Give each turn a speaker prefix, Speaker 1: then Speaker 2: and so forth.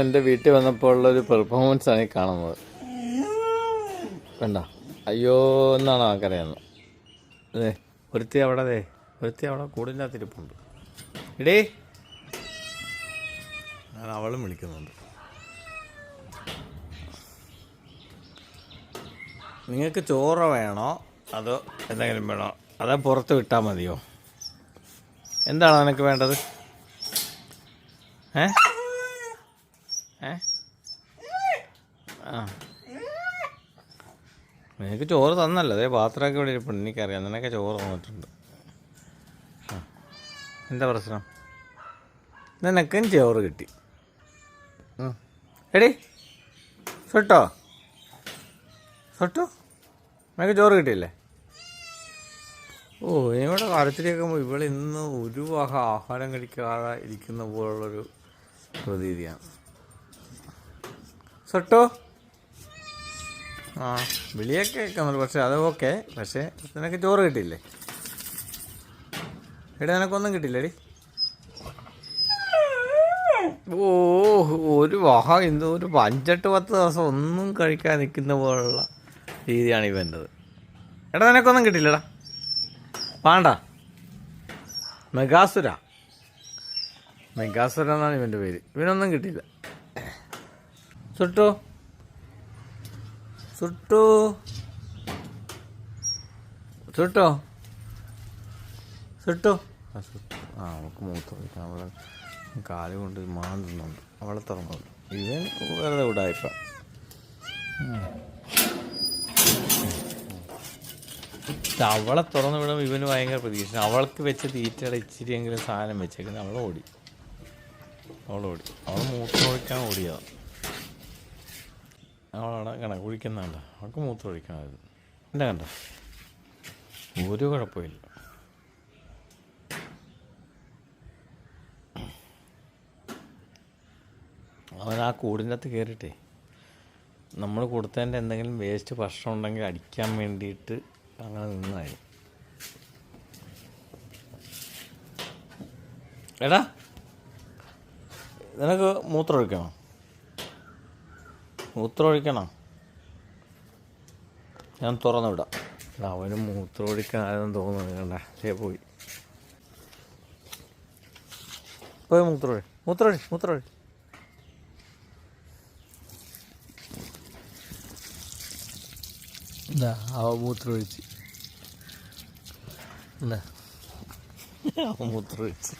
Speaker 1: എന്റെ വീട്ടിൽ വന്നപ്പോൾ ഉള്ളൊരു പെർഫോമൻസ് ആണ് കാണുന്നത്. വേണ്ട അയ്യോ എന്നാണ് ആക്കറിയുന്നത് അതെ ഒരുത്തി അവിടെ അതെ ഒരുത്തി അവിടെ കൂടില്ലാത്തിരിപ്പുണ്ട് ഇടേ ഞാൻ അവളും വിളിക്കുന്നുണ്ട്. നിങ്ങൾക്ക് ചോറ് വേണോ? അതോ എന്തെങ്കിലും വേണോ? അതോ പുറത്ത് വിട്ടാൽ മതിയോ? എന്താണ് നിനക്ക് വേണ്ടത്? ഏ? ഏ? ആ. നിനക്ക് ചോറ് തന്നല്ലോ. അതേ പാത്രമൊക്കെ ഇവിടെ ഇരിപ്പുണ്ട്. എനിക്കറിയാം. നിനക്ക് ചോറ് തന്നിട്ടുണ്ട്. ആ. എന്താ പ്രശ്നം? നിനക്കും ചോറ് കിട്ടി. എടി സുട്ടോ? സുട്ടോ? നിനക്ക് ചോറ് കിട്ടിയില്ലേ? ഓ ഇവിടെ കരച്ചിലേക്ക് ഇവിടെ ഇന്ന് ഒരു ആഹാരം കഴിക്കാതെ ഇരിക്കുന്ന പോലുള്ളൊരു പ്രതീതിയാണ്. സട്ടോ? ആ വിളിയൊക്കെ കേൾക്കുന്നുണ്ട് പക്ഷെ അത് ഓക്കെ. പക്ഷേ നിനക്ക് ചോറ് കിട്ടിയില്ലേ? എടി നിനക്കൊന്നും കിട്ടില്ലേടി ഓ ഒരു വഹ ഇന്ന് ഒരു അഞ്ചെട്ട് പത്ത് ദിവസം ഒന്നും കഴിക്കാൻ നിൽക്കുന്ന പോലുള്ള രീതിയാണ് ഇവന്റെത് എടാ നിനക്കൊന്നും കിട്ടില്ലടാ പാണ്ട മെഗാസുര. മെഗാസുര എന്നാണ് ഇവന്റെ പേര്. ഇവനൊന്നും കിട്ടിയില്ല. സുട്ടു. സുട്ടു. സുട്ടോ. സുട്ടു. ആ സുട്ടു. ആ അവൾക്ക് മൂത്ത് വയ്ക്കാം അവളെ കാൽ കൊണ്ട് മാന്തുന്നുണ്ട് അവളെ തുറന്നുണ്ട് ഇവൻ വെറുതെ വിടായിപ്പ. അവളെ തുറന്നു വിടുമ്പോൾ ഇവന് ഭയങ്കര പ്രതീക്ഷ. അവൾക്ക് വെച്ച തീറ്റയുടെ ഇച്ചിരിയെങ്കിലും സാധനം വെച്ചേക്കുന്നത് അവളോടി ഓടി. അവൾ ഓടി. അവൾ മൂത്രമൊഴിക്കാൻ ഓടിയതാണ് അവളവിടെ കണ്ട? കുഴിക്കുന്നുണ്ട് അവൾക്ക് മൂത്രമൊഴിക്കണമായിരുന്നു എന്നെ കണ്ട? ഒരു കുഴപ്പമില്ല. അവൻ ആ കൂടിന്റെ അകത്ത് കയറിയിട്ടേ നമ്മൾ കൊടുത്തതിന്റെ എന്തെങ്കിലും വേസ്റ്റ് ഭക്ഷണം ഉണ്ടെങ്കിൽ അടിക്കാൻ വേണ്ടിയിട്ട് അങ്ങനെ നിന്നായി എടാ നിനക്ക് മൂത്രം ഒഴിക്കണോ? മൂത്രം ഒഴിക്കണം ഞാൻ തുറന്നു വിടാം അവന് മൂത്രം ആരും തോന്നുന്നു. കണ്ടേ ശരി പോയി. പോയി മൂത്രം ഒഴി മൂത്രം ഒഴി മൂത്രം ഒഴി എന്താ അവ മൂത്രം ഒഴിച്ച് എന്താ അവ മൂത്രം ഒഴിച്ച്